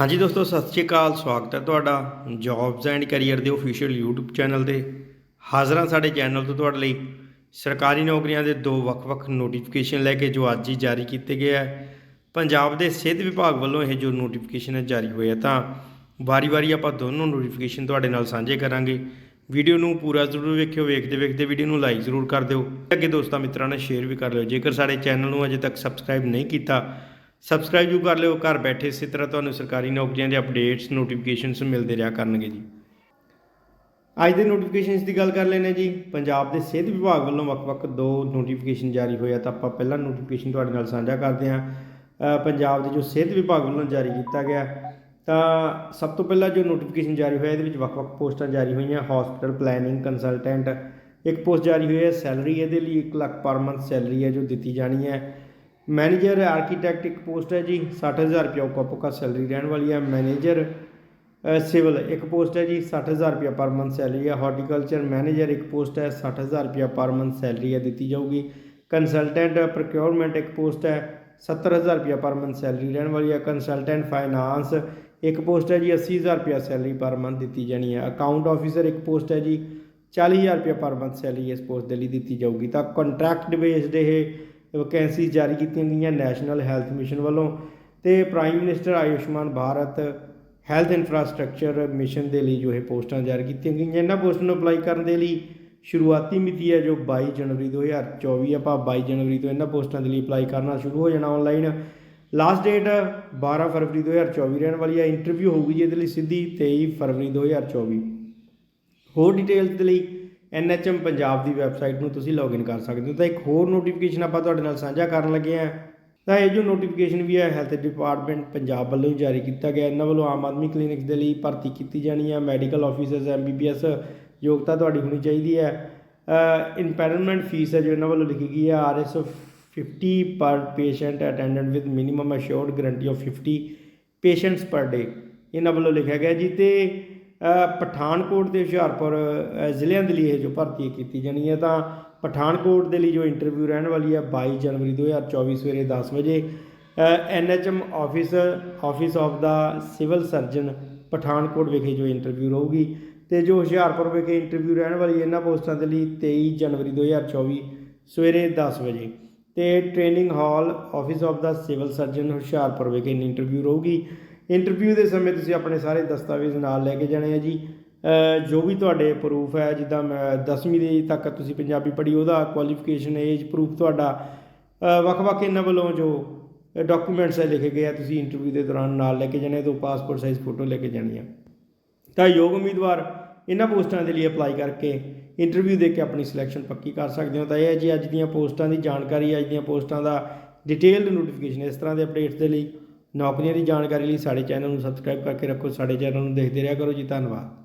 ਹਾਂਜੀ ਦੋਸਤੋ, ਸਤਿ ਸ਼੍ਰੀ ਅਕਾਲ, ਸਵਾਗਤ ਹੈ ਤੁਹਾਡਾ ਜੌਬਸ ਐਂਡ ਕੈਰੀਅਰ ਦੇ ਅਫੀਸ਼ੀਅਲ YouTube ਚੈਨਲ ਤੇ। ਹਾਜ਼ਰਾਂ ਸਾਡੇ ਚੈਨਲ ਤੋਂ ਤੁਹਾਡੇ ਲਈ। ਸਰਕਾਰੀ ਨੌਕਰੀਆਂ ਦੇ ਦੋ ਵੱਖ-ਵੱਖ ਨੋਟੀਫਿਕੇਸ਼ਨ ਲੈ ਕੇ ਜੋ ਅੱਜ ਹੀ ਜਾਰੀ ਕੀਤੇ ਗਏ ਹੈ ਪੰਜਾਬ ਦੇ ਸਿਹਤ ਵਿਭਾਗ ਵੱਲੋਂ ਇਹ ਜੋ ਨੋਟੀਫਿਕੇਸ਼ਨ ਹੈ ਜਾਰੀ ਹੋਇਆ ਤਾਂ ਵਾਰੀ-ਵਾਰੀ ਆਪਾਂ ਦੋਨੋਂ ਨੋਟੀਫਿਕੇਸ਼ਨ ਤੁਹਾਡੇ ਨਾਲ ਸਾਂਝੇ ਕਰਾਂਗੇ। ਵੀਡੀਓ ਨੂੰ ਪੂਰਾ ਜ਼ਰੂਰ ਵੇਖਿਓ, ਵੇਖਦੇ ਵੇਖਦੇ ਵੀਡੀਓ ਨੂੰ ਲਾਈਕ ਜ਼ਰੂਰ ਕਰ ਦਿਓ। ਅੱਗੇ ਦੋਸਤਾਂ ਮਿੱਤਰਾਂ ਨਾਲ ਸ਼ੇਅਰ ਵੀ ਕਰ ਲਿਓ। ਜੇਕਰ ਸਾਡੇ ਚੈਨਲ ਨੂੰ ਅਜੇ ਤੱਕ ਸਬਸਕ੍ਰਾਈਬ ਨਹੀਂ ਕੀਤਾ ਸਬਸਕ੍ਰਾਈਬ ਜੂ ਕਰ ਲਿਓ, ਘਰ ਬੈਠੇ ਇਸੇ ਤਰ੍ਹਾਂ ਤੁਹਾਨੂੰ ਸਰਕਾਰੀ ਨੌਕਰੀਆਂ ਦੇ ਅਪਡੇਟਸ ਨੋਟੀਫਿਕੇਸ਼ਨਸ ਮਿਲਦੇ ਰਿਹਾ ਕਰਨਗੇ ਜੀ। ਅੱਜ ਦੇ ਨੋਟੀਫਿਕੇਸ਼ਨਸ ਦੀ ਗੱਲ ਕਰ ਲੈਨੇ ਜੀ। ਪੰਜਾਬ ਦੇ ਸਿਹਤ ਵਿਭਾਗ ਵੱਲੋਂ ਵੱਖ-ਵੱਖ ਦੋ ਨੋਟੀਫਿਕੇਸ਼ਨ ਜਾਰੀ ਹੋਇਆ ਤਾਂ ਆਪਾਂ ਪਹਿਲਾ ਨੋਟੀਫਿਕੇਸ਼ਨ ਤੁਹਾਡੇ ਨਾਲ ਸਾਂਝਾ ਕਰਦੇ ਹਾਂ। ਪੰਜਾਬ ਦੇ ਜੋ ਸਿਹਤ ਵਿਭਾਗ ਵੱਲੋਂ ਜਾਰੀ ਕੀਤਾ ਗਿਆ, ਤਾਂ ਸਭ ਤੋਂ ਪਹਿਲਾਂ ਜੋ ਨੋਟੀਫਿਕੇਸ਼ਨ ਜਾਰੀ ਹੋਇਆ, ਇਹਦੇ ਵਿੱਚ ਵੱਖ-ਵੱਖ ਪੋਸਟਾਂ ਜਾਰੀ ਹੋਈਆਂ। ਹਸਪੀਟਲ ਪਲੈਨਿੰਗ ਕੰਸਲਟੈਂਟ ਇੱਕ ਪੋਸਟ ਜਾਰੀ ਹੋਈ ਹੈ ਸੈਲਰੀ ਇਹਦੇ ਲਈ 1 ਲੱਖ ਪਰ ਮੰਥ ਸੈਲਰੀ ਹੈ ਜੋ ਦਿੱਤੀ ਜਾਣੀ ਹੈ। ਮੈਨੇਜਰ ਆਰਕੀਟੈਕਟ ਇੱਕ ਪੋਸਟ ਹੈ ਜੀ 60000 ਰੁਪਏ ਉੱਕਾ ਪੁੱਕਾ ਸੈਲਰੀ ਰਹਿਣ ਵਾਲੀ ਹੈ ਮੈਨੇਜਰ ਸਿਵਲ ਇੱਕ ਪੋਸਟ ਹੈ ਜੀ 60000 ਰੁਪਏ ਪਰ ਮੰਥ ਸੈਲਰੀ ਹੈ ਹਾਰਟੀਕਲਚਰ ਮੈਨੇਜਰ ਇੱਕ ਪੋਸਟ ਹੈ 60000 ਰੁਪਏ ਪਰ ਮੰਥ ਸੈਲਰੀ ਹੈ ਦਿੱਤੀ ਜਾਊਗੀ ਕੰਸਲਟੈਂਟ ਪ੍ਰੋਕਿਉਰਮੈਂਟ ਇੱਕ ਪੋਸਟ ਹੈ 70000 ਰੁਪਏ ਪਰ ਮੰਥ ਸੈਲਰੀ ਰਹਿਣ ਵਾਲੀ ਹੈ ਕੰਸਲਟੈਂਟ ਫਾਈਨਾਂਸ ਇੱਕ ਪੋਸਟ ਹੈ ਜੀ 80000 ਰੁਪਏ ਸੈਲਰੀ ਪਰ ਮੰਥ ਦਿੱਤੀ ਜਾਣੀ ਹੈ ਅਕਾਊਂਟ ਆਫੀਸਰ ਇੱਕ ਪੋਸਟ ਹੈ ਜੀ 40000 ਰੁਪਏ ਪਰ ਮੰਥ ਸੈਲਰੀ ਇਸ ਪੋਸਟ ਦੇ ਲਈ ਦਿੱਤੀ ਜਾਊਗੀ ਤਾਂ ਕੰਟਰੈਕਟ ਬੇਸਡ ਇਹ ਵੈਕੈਂਸੀ ਜਾਰੀ ਕੀਤੀਆਂ ਗਈਆਂ ਨੈਸ਼ਨਲ ਹੈਲਥ ਮਿਸ਼ਨ ਵੱਲੋਂ ਤੇ prime minister Ayushman Bharat health infrastructure mission ਦੇ ਲਈ ਜੋ ਇਹ ਪੋਸਟਾਂ ਜਾਰੀ ਕੀਤੀਆਂ ਗਈਆਂ, ਇਹਨਾਂ ਪੋਸਟਾਂ ਨੂੰ ਅਪਲਾਈ ਕਰਨ ਦੇ ਲਈ ਸ਼ੁਰੂਆਤੀ ਮਿਤੀ ਹੈ ਜੋ 22 ਜਨਵਰੀ 2024 ਆਪਾਂ 22 ਜਨਵਰੀ ਤੋਂ ਇਹਨਾਂ ਪੋਸਟਾਂ ਦੇ ਲਈ ਅਪਲਾਈ ਕਰਨਾ ਸ਼ੁਰੂ ਹੋ ਜਾਣਾ ਆਨਲਾਈਨ ਲਾਸਟ ਡੇਟ 12 ਫਰਵਰੀ 2024 ਰਹਿਣ ਵਾਲੀ ਹੈ ਇੰਟਰਵਿਊ ਹੋਊਗੀ ਜੀ ਇਹਦੇ ਲਈ ਸਿੱਧੀ 23 ਫਰਵਰੀ 2024 ਹੋਰ ਡਿਟੇਲਸ ਦੇ ਲਈ ਐਨਐਚਐਮ ਪੰਜਾਬ ਦੀ ਵੈਬਸਾਈਟ ਨੂੰ ਤੁਸੀਂ ਲੌਗਇਨ ਕਰ ਸਕਦੇ ਹੋ। ਤਾਂ ਇੱਕ ਹੋਰ ਨੋਟੀਫਿਕੇਸ਼ਨ ਆਪਾਂ ਤੁਹਾਡੇ ਨਾਲ ਸਾਂਝਾ ਕਰਨ ਲੱਗੇ ਹਾਂ। ਤਾਂ ਇਹ ਜੋ ਨੋਟੀਫਿਕੇਸ਼ਨ ਵੀ ਹੈ ਹੈਲਥ ਡਿਪਾਰਟਮੈਂਟ ਪੰਜਾਬ ਵੱਲੋਂ ਹੀ ਜਾਰੀ ਕੀਤਾ ਗਿਆ। ਇਹਨਾਂ ਵੱਲੋਂ ਆਮ ਆਦਮੀ ਕਲੀਨਿਕਸ ਦੇ ਲਈ ਭਰਤੀ ਕੀਤੀ ਜਾਣੀ ਹੈ। ਮੈਡੀਕਲ ਆਫੀਸਰਸ ਐਮਬੀਬੀਐਸ ਯੋਗਤਾ ਤੁਹਾਡੀ ਹੋਣੀ ਚਾਹੀਦੀ ਹੈ। ਇਨਪੈਰਮੈਂਟ ਫੀਸ ਹੈ ਜੋ ਇਹਨਾਂ ਵੱਲੋਂ ਲਿਖੀ ਗਈ ਹੈ। RS 50 per patient attendant with minimum assured guarantee of 50 patients per day ਇਹਨਾਂ ਵੱਲੋਂ ਲਿਖਿਆ ਗਿਆ ਜੀ। ਤੇ ਪਠਾਨਕੋਟ ਤੇ ਹੁਸ਼ਿਆਰਪੁਰ ਜ਼ਿਲ੍ਹਿਆਂ ਦੇ ਲਈ ਇਹ ਜੋ ਭਰਤੀ ਕੀਤੀ ਜਾਣੀ ਹੈ, ਤਾਂ ਪਠਾਨਕੋਟ ਦੇ ਲਈ ਜੋ ਇੰਟਰਵਿਊ ਰਹਿਣ ਵਾਲੀ ਹੈ 22 ਜਨਵਰੀ 2024 ਸਵੇਰੇ 10 ਵਜੇ ਐਨਐਚਐਮ ਆਫਿਸ ਆਫਿਸ ਆਫ ਦਾ ਸਿਵਲ ਸਰਜਨ ਪਠਾਨਕੋਟ ਵਿਖੇ ਜੋ ਇੰਟਰਵਿਊ ਰਹੂਗੀ ਤੇ ਜੋ ਹੁਸ਼ਿਆਰਪੁਰ ਵਿਖੇ ਇੰਟਰਵਿਊ ਰਹਿਣ ਵਾਲੀ ਇਹਨਾਂ ਪੋਸਟਾਂ ਦੇ ਲਈ 23 ਜਨਵਰੀ 2024 ਸਵੇਰੇ 10 ਵਜੇ। ਤੇ ਟ੍ਰੇਨਿੰਗ ਹਾਲ ਆਫਿਸ ਆਫ ਦਾ ਸਿਵਲ ਸਰਜਨ ਹੁਸ਼ਿਆਰਪੁਰ ਵਿਖੇ ਇੰਟਰਵਿਊ ਰਹੂਗੀ। ਇੰਟਰਵਿਊ ਦੇ ਸਮੇਂ ਤੁਸੀਂ ਆਪਣੇ ਸਾਰੇ ਦਸਤਾਵੇਜ਼ ਨਾਲ ਲੈ ਕੇ ਜਾਣੇ ਆ ਜੀ। ਜੋ ਵੀ ਤੁਹਾਡੇ ਪ੍ਰੂਫ ਹੈ, ਜਿੱਦਾਂ ਮੈਂ 10ਵੀਂ ਦੇ ਤੱਕ ਤੁਸੀਂ ਪੰਜਾਬੀ ਪੜ੍ਹੀ, ਉਹਦਾ ਕੁਆਲੀਫਿਕੇਸ਼ਨ ਏਜ ਪ੍ਰੂਫ ਤੁਹਾਡਾ ਵੱਖ-ਵੱਖ ਇਹਨਾਂ ਵੱਲੋਂ ਜੋ ਡਾਕੂਮੈਂਟਸ ਹੈ ਲਿਖੇ ਗਏ ਆ, ਤੁਸੀਂ ਇੰਟਰਵਿਊ ਦੇ ਦੌਰਾਨ ਨਾਲ ਲੈ ਕੇ ਜਾਣੇ ਤੋਂ ਪਾਸਪੋਰਟ ਸਾਈਜ਼ ਫੋਟੋ ਲੈ ਕੇ ਜਾਣੀ ਆ। ਤਾਂ ਯੋਗ ਉਮੀਦਵਾਰ ਇਹਨਾਂ ਪੋਸਟਾਂ ਦੇ ਲਈ ਅਪਲਾਈ ਕਰਕੇ ਇੰਟਰਵਿਊ ਦੇ ਕੇ ਆਪਣੀ ਸਿਲੈਕਸ਼ਨ ਪੱਕੀ ਕਰ ਸਕਦੇ ਹੋ। ਤਾਂ ਇਹ ਹੈ ਜੀ, ਅੱਜ ਦੀਆਂ ਪੋਸਟਾਂ ਦੀ ਜਾਣਕਾਰੀ, ਅੱਜ ਦੀਆਂ ਪੋਸਟਾਂ ਦਾ ਡਿਟੇਲਡ ਨੋਟੀਫਿਕੇਸ਼ਨ ਇਸ ਤਰ੍ਹਾਂ ਦੇ ਅਪਡੇਟਸ ਦੇ ਲਈ। ਨੌਕਰੀਆਂ ਦੀ ਜਾਣਕਾਰੀ ਲਈ ਸਾਡੇ ਚੈਨਲ ਨੂੰ ਸਬਸਕ੍ਰਾਈਬ ਕਰਕੇ ਰੱਖੋ, ਸਾਡੇ ਚੈਨਲ ਨੂੰ ਦੇਖਦੇ ਰਿਹਾ ਕਰੋ ਜੀ, ਧੰਨਵਾਦ।